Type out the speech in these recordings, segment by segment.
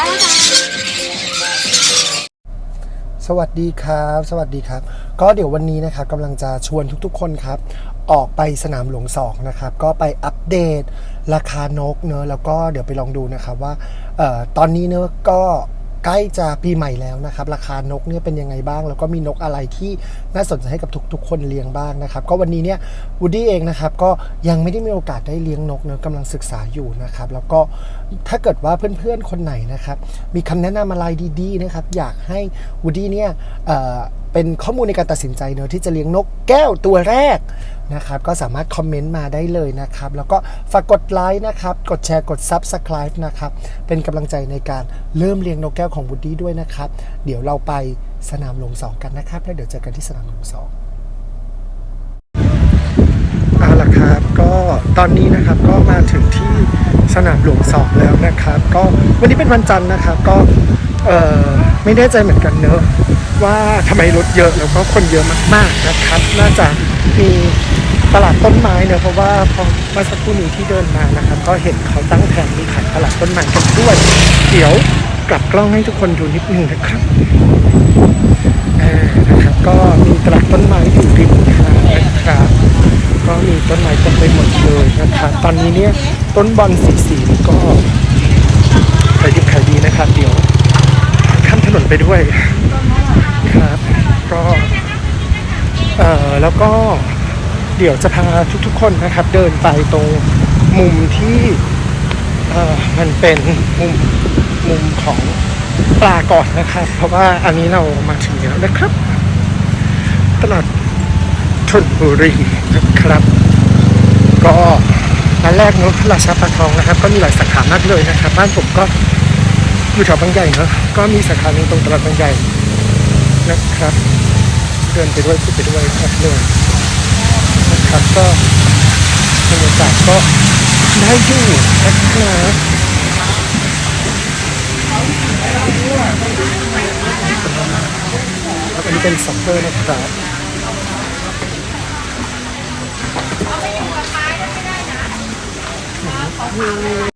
ได้แล้วค่ะสวัสดีครับ สวัสดีครับ ก็เดี๋ยววันนี้นะครับกำลังจะชวนทุกๆ คนครับ ออกไปสนามหลวงสองนะครับ ก็ไปอัปเดตราคานกเนอะแล้วก็เดี๋ยวไปลองดูนะครับว่าเออตอนนี้เนอะก็ใกล้จะปีใหม่แล้วนะครับ ราคานกเนี่ยเป็นยังไงบ้าง แล้วก็มีนกอะไรที่น่าสนใจให้กับทุกๆ คนเลี้ยงบ้างนะครับ ก็วันนี้เนี่ยวูดดี้เองนะครับก็ยังไม่ได้มีโอกาสได้เลี้ยงนกเนอะกำลังศึกษาอยู่นะครับ แล้วก็ ถ้าเกิดว่าเพื่อนๆคนไหนนะครับ มีคำแนะนำอะไรดี ๆ นะครับ อยากให้วูดี้เนี่ยเเป็นข้อมูลในการตัดสินใจเนอะที่จะเลี้ยงนกแก้วตัวแรกนะครับ ก็สามารถคอมเมนต์มาได้เลยนะครับ แล้วก็ฝากกดไลค์นะครับ กดแชร์กด Subscribe นะครับ เป็นกำลังใจในการเริ่มเลี้ยงนกแก้วของวูดี้ด้วยนะครับ เดี๋ยวเราไปสนามหลวงสองกันนะครับ แล้วเดี๋ยวเจอกันที่สนามหลวงสองเอาละครับก็ตอนนี้นะครับก็มาถึงที่ สนามหลวงสองแล้วนะครับ ก็วันนี้เป็นวันจันทร์นะครับ ก็เออไม่แน่ใจเหมือนกันเนอะว่าทำไมรถเยอะแล้วก็คนเยอะมากๆนะครับ น่าจะมีตลาดต้นไม้เนอะเพราะว่าพอเมื่อสักครู่นี้ที่เดินมานะครับ ก็เห็นเขาตั้งแผงมีขายตลาดต้นไม้กันด้วย เดี๋ยวกลับกล้องให้ทุกคนดูนิดนึงนะครับนะครับ ก็มีตลาดต้นไม้อยู่ริมทางนะครับ ก็มีต้นไม้เต็มไปหมดเลยนะครับ ตอนนี้เนี่ย ต้นบอลสีสีก็ขายดิบขายดีนะครับ เดี๋ยวข้ามถนนไปด้วยครับก็เอ่อแล้วก็เดี๋ยวจะพาทุกๆคนนะครับ เดินไปตรงมุมที่เอ่อมันเป็นมุมมุมของปลาก่อนนะครับ เพราะว่าอันนี้เรามาถึงแล้วนะครับ ตลาดชนบุรีนะครับ ก็ ร้านแรกเนอะราชาปลาทองนะครับ ก็มีหลายสาขามากเลยนะครับ บ้านผมก็อยู่แถวบางใหญ่เนอะก็มีสาขาหนึ่งตรงตลาดบางใหญ่นะครับเดินไปด้วยพูดไปด้วยครับเลยนะครับก็บรรยากาศก็ได้อยู่นะครับอันนี้เป็นซ็อกเกอร์นะครับ อยู่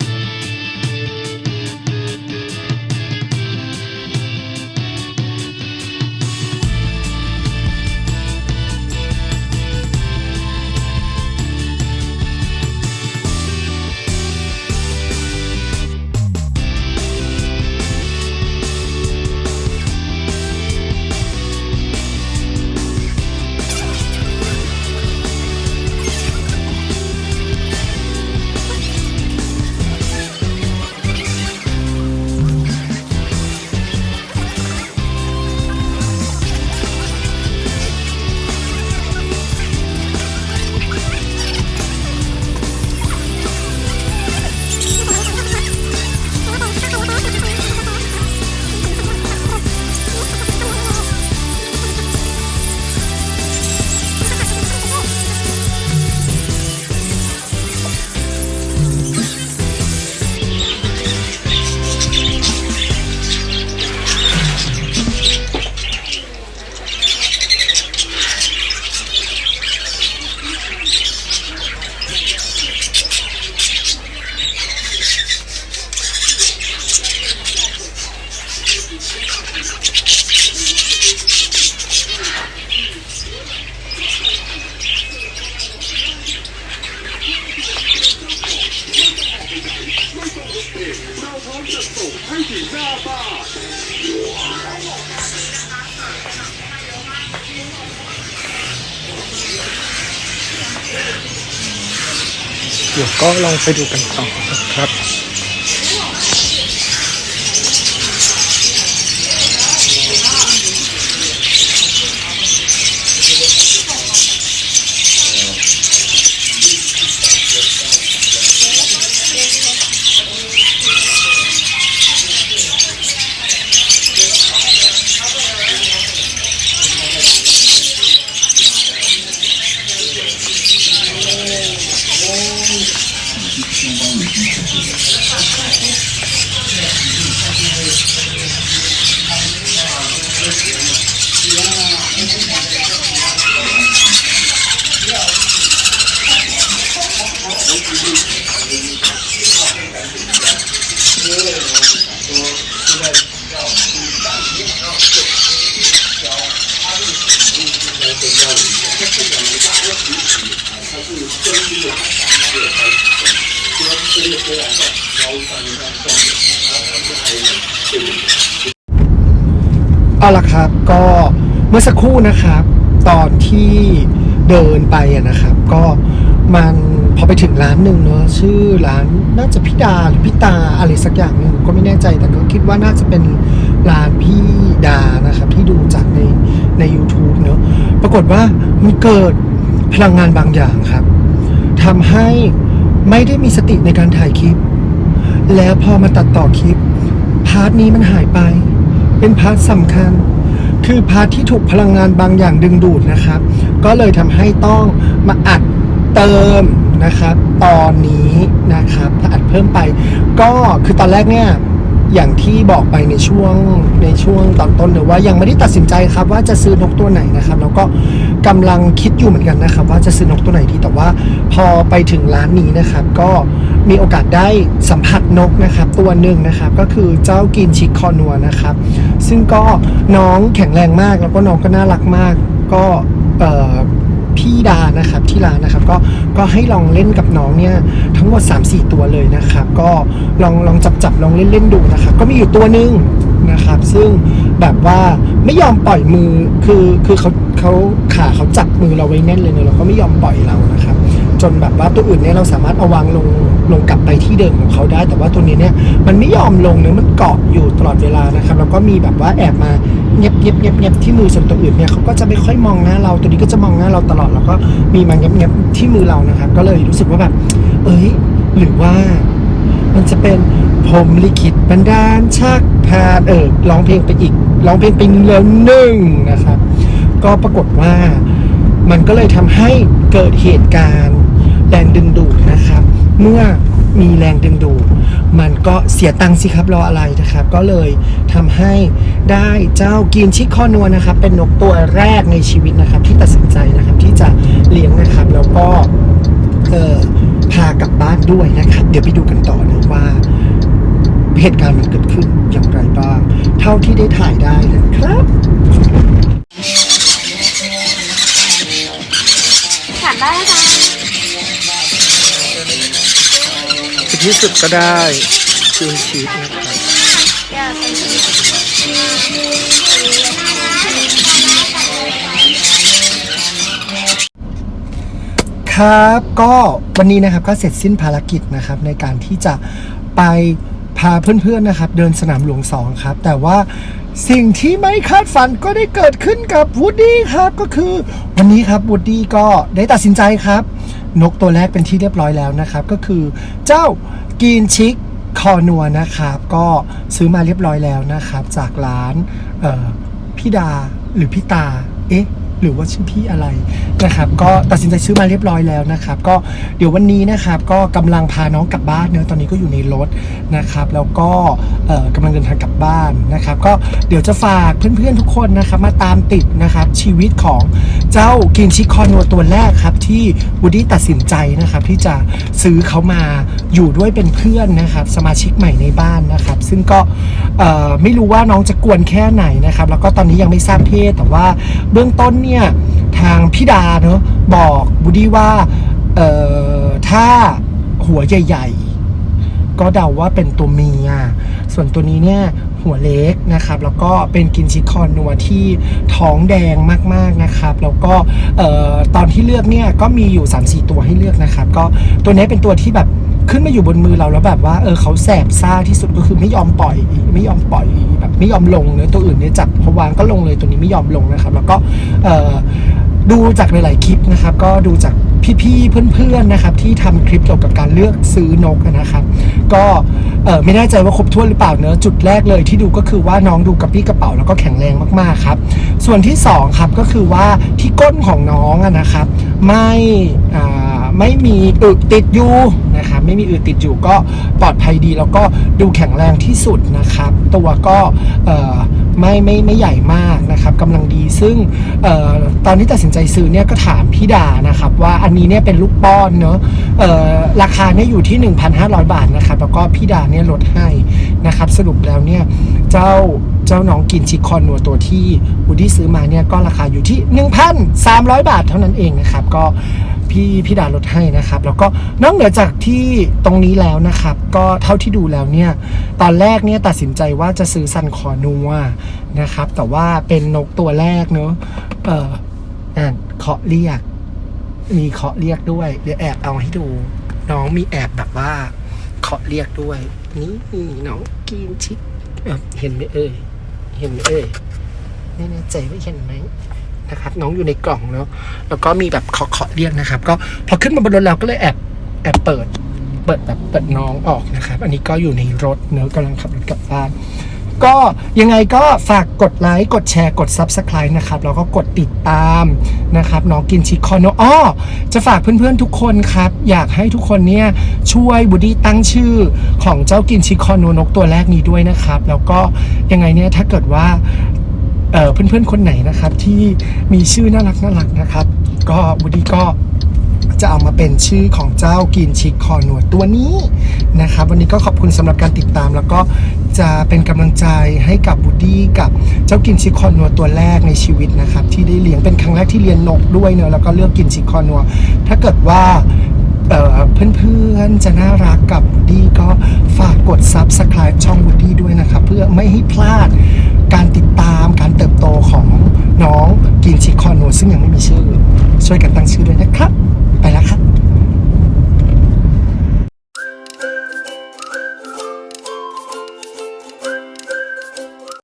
เดี๋ยวก็ลองไปดูกันต่อครับ เอาละครับก็เมื่อสักครู่นะครับ ตอนที่เดินไปอะนะครับ ก็มันพอไปถึงร้านหนึ่งเนาะชื่อร้านน่าจะพิดาหรือพิตาอะไรสักอย่างหนึ่งก็ไม่แน่ใจแต่ก็คิดว่าน่าจะเป็นร้านพี่ดานะครับ ที่ดูจากในใน u t u b e เนาะปรากฏว่ามันเกิด พลังงานบางอย่างครับทำให้ไม่ได้มีสติในการถ่ายคลิป แล้วพอมาตัดต่อคลิป พาร์ทนี้มันหายไป เป็นพาร์ทสำคัญ คือพาร์ทที่ถูกพลังงานบางอย่างดึงดูดนะครับ ก็เลยทำให้ต้องมาอัดเติมนะครับ ตอนนี้นะครับ ถ้าอัดเพิ่มไป ก็คือตอนแรกเนี่ย อย่างที่บอกไปในช่วงในช่วงตอนต้นเลยว่ายังไม่ได้ตัดสินใจครับว่าจะซื้อนกตัวไหนนะครับ แล้วก็กำลังคิดอยู่เหมือนกันนะครับ ว่าจะซื้อนกตัวไหนดีแต่ว่าพอไปถึงร้านนี้นะครับ ก็มีโอกาสได้สัมผัสนกนะครับ ตัวหนึ่งนะครับ ก็คือเจ้ากินชิคคอนัวนะครับ ซึ่งก็น้องแข็งแรงมากแล้วก็น้องก็น่ารักมาก ก็เพี่ดานะครับที่ร้านนะครับก็ก็ให้ลองเล่นกับน้องเนี่ยทั้งหมด 3-4 ตัวเลยนะครับก็ลองลองจับจับลองเล่นเล่นดูนะครับก็มีอยู่ตัวหนึ่งนะครับซึ่งแบบว่าไม่ยอมปล่อยมือคือคือเขาเขาขาเขาจับมือเราไว้แน่นเลยเนอะแล้วก็ไม่ยอมปล่อยเรานะครับ จนแบบว่าตัวอื่นเนี่ยเราสามารถเอาวางลงลงกลับไปที่เดิมของเขาได้ แต่ว่าตัวนี้เนี่ยมันไม่ยอมลงเนื้อมันเกาะอยู่ตลอดเวลานะครับแล้วก็มีแบบว่าแอบมาเงียบเงียบเงียบเงียบที่มือส่วนตัวอื่นเนี่ยเขาก็จะไม่ค่อยมองหน้าเราตัวนี้ก็จะมองหน้าเราตลอดแล้วก็มีมาเงียบเงียบที่มือเรานะครับก็เลยรู้สึกว่าแบบ เอ้ยหรือว่า มันจะเป็นผมลิขิตบันดาลชักพาเออร้องเพลงไปอีกร้องเพลงไปแล้วหนึ่งนะครับ ก็ปรากฏว่ามันก็เลยทำให้เกิดเหตุการณ์ แรงดึงดูดนะครับ เมื่อมีแรงดึงดูดมันก็เสียตังค์สิครับรออะไรนะครับ ก็เลยทำให้ได้เจ้ากินชิคคอนัวนะครับ เป็นนกตัวแรกในชีวิตนะครับ ที่ตัดสินใจนะครับที่จะเลี้ยงนะครับ แล้วก็เออพากลับบ้านด้วยนะครับ เดี๋ยวไปดูกันต่อนะว่าเหตุการณ์มันเกิดขึ้นอย่างไรบ้าง เท่าที่ได้ถ่ายได้นะครับ ที่สุดก็ได้คืนชีวิตนะครับครับก็วันนี้นะครับก็เสร็จสิ้นภารกิจนะครับในการที่จะไปพาเพื่อนๆนะครับ เดินสนามหลวงสองครับ แต่ว่าสิ่งที่ไม่คาดฝันก็ได้เกิดขึ้นกับวูดดี้ครับก็คือ วันนี้ครับวูดดี้ก็ได้ตัดสินใจครับ นกตัวแรกเป็นที่เรียบร้อยแล้วนะครับ ก็คือเจ้ากีนชิกคอนัวนะครับ ก็ซื้อมาเรียบร้อยแล้วนะครับ จากร้านพี่ดาหรือพี่ตา เอ๊ะ หรือว่าชื่อพี่อะไรนะครับ ก็ตัดสินใจซื้อมาเรียบร้อยแล้วนะครับ ก็เดี๋ยววันนี้นะครับ ก็กำลังพาน้องกลับบ้านเนอะตอนนี้ก็อยู่ในรถนะครับ แล้วก็เอ่อกำลังเดินทางกลับบ้านนะครับ ก็เดี๋ยวจะฝากเพื่อนๆทุกคนนะครับ มาตามติดนะครับชีวิตของเจ้ากินชิคอนัวตัวแรกครับที่วูดี้ตัดสินใจนะครับที่จะซื้อเขามาอยู่ด้วยเป็นเพื่อนนะครับสมาชิกใหม่ในบ้านนะครับ ซึ่งก็ไม่รู้ว่าน้องจะกวนแค่ไหนนะครับ แล้วก็ตอนนี้ยังไม่ทราบเพศแต่ว่าเบื้องต้นเนี่ยทางพี่ดาเนอะบอกบูดี้ว่าเอ่อถ้าหัวใหญ่ๆ ก็เดาว่าเป็นตัวเมีย ส่วนตัวนี้เนี่ยหัวเล็กนะครับ แล้วก็เป็นกินชิคอนนัวที่ท้องแดงมากๆนะครับ แล้วก็ออตอนที่เลือกเนี่ยก็มีอยู่ 3-4 ตัวให้เลือกนะครับ ก็ตัวนี้เป็นตัวที่แบบ ขึ้นมาอยู่บนมือเราแล้วแบบว่าเออเขาแสบซ่าที่สุดก็คือไม่ยอมปล่อยไม่ยอมปล่อยแบบไม่ยอมลงเนื้อตัวอื่นเนี่ยจับพวางก็ลงเลยตัวนี้ไม่ยอมลงนะครับ แล้วก็เออดูจากหลายๆคลิปนะครับ ก็ดูจากพี่ๆเพื่อนๆนะครับที่ทำคลิปเกี่ยวกับการเลือกซื้อนกนะครับ ก็ไม่แน่ใจว่าครบถ้วนหรือเปล่าเนอะจุดแรกเลยที่ดูก็คือว่าน้องดูกระปี้กระเป๋าแล้วก็แข็งแรงมากๆครับ ส่วนที่สองครับก็คือว่าที่ก้นของน้องอะนะครับ ไม่อ่า ไม่มีอึติดอยู่นะครับไม่มีอึติดอยู่ก็ปลอดภัยดีแล้วก็ดูแข็งแรงที่สุดนะครับ ตัวก็ไม่ไม่ไม่ใหญ่มากนะครับกำลังดีซึ่งออตอนที่ตัดสินใจซื้อเนี่ยก็ถามพี่ดานะครับ ว่าอันนี้เนี่ยเป็นลูกป้อนเนอะออราคาเนี่ยอยู่ที่ 1,500 บาทนะครับ แล้วก็พี่ดาเนี่ยลดให้นะครับ สรุปแล้วเนี่ยเจ้าเจ้าน้องกินชิคอนนัวตัวที่วูดี้ซื้อมาเนี่ยก็ราคาอยู่ที่ 1,300 บาทเท่านั้นเองนะครับก็ พี่พี่ดาลดให้นะครับ แล้วก็นอกเหนือจากที่ตรงนี้แล้วนะครับ ก็เท่าที่ดูแล้วเนี่ย ตอนแรกเนี่ยตัดสินใจว่าจะซื้อซันคอนัวนะครับ แต่ว่าเป็นนกตัวแรกเนอะเอออ่านเคาะเรียก มีเคาะเรียกด้วย เดี๋ยวแอบเอาให้ดู น้องมีแอบแบบว่าเคาะเรียกด้วย นี่น้องกินชิปเออเห็นไหมเอ่ยเห็นไหมเอ่ยไม่แน่ใจว่าเห็นไหม นะครับน้องอยู่ในกล่องเนาะแล้วก็มีแบบเคาะเคาะเรียกนะครับ ก็พอขึ้นมาบนรถเราก็เลยแอบแอบเปิด เปิดแบบเปิดน้องออกนะครับ อันนี้ก็อยู่ในรถเนอะกำลังขับรถกลับบ้านก็ยังไงก็ฝากกดไลค์กดแชร์กด Subscribe นะครับ แล้วก็กดติดตามนะครับ น้องกินชิคอนโนอ้อจะฝากเพื่อนๆทุกคนครับ อยากให้ทุกคนเนี่ยช่วยบูดี้ตั้งชื่อของเจ้ากินชิคอนโนนกตัวแรกนี้ด้วยนะครับ แล้วก็ยังไงเนี่ยถ้าเกิดว่า เพื่อนๆคนไหนนะครับที่มีชื่อน่ารักน่ารักนะครับ ก็บูดี้ก็จะเอามาเป็นชื่อของเจ้ากินชิคคอหนวดตัวนี้นะครับ วันนี้ก็ขอบคุณสำหรับการติดตาม แล้วก็จะเป็นกำลังใจให้กับบูดี้กับเจ้ากินชิคคอหนวดตัวแรกในชีวิตนะครับ ที่ได้เลี้ยงเป็นครั้งแรกที่เลี้ยงนกด้วยเนอะแล้วก็เลือกกินชิคคอหนวดถ้าเกิดว่าเเพื่อนๆจะน่ารักกับบูดี้ก็ ฝากกด Subscribe ช่องบูดี้ด้วยนะครับ เพื่อไม่ให้พลาดการติดตามการเติบโตของน้องกินชิคคอนโนซึ่งยังไม่มีชื่อ ช่วยกันตั้งชื่อด้วยนะครับ ไปแล้วครับ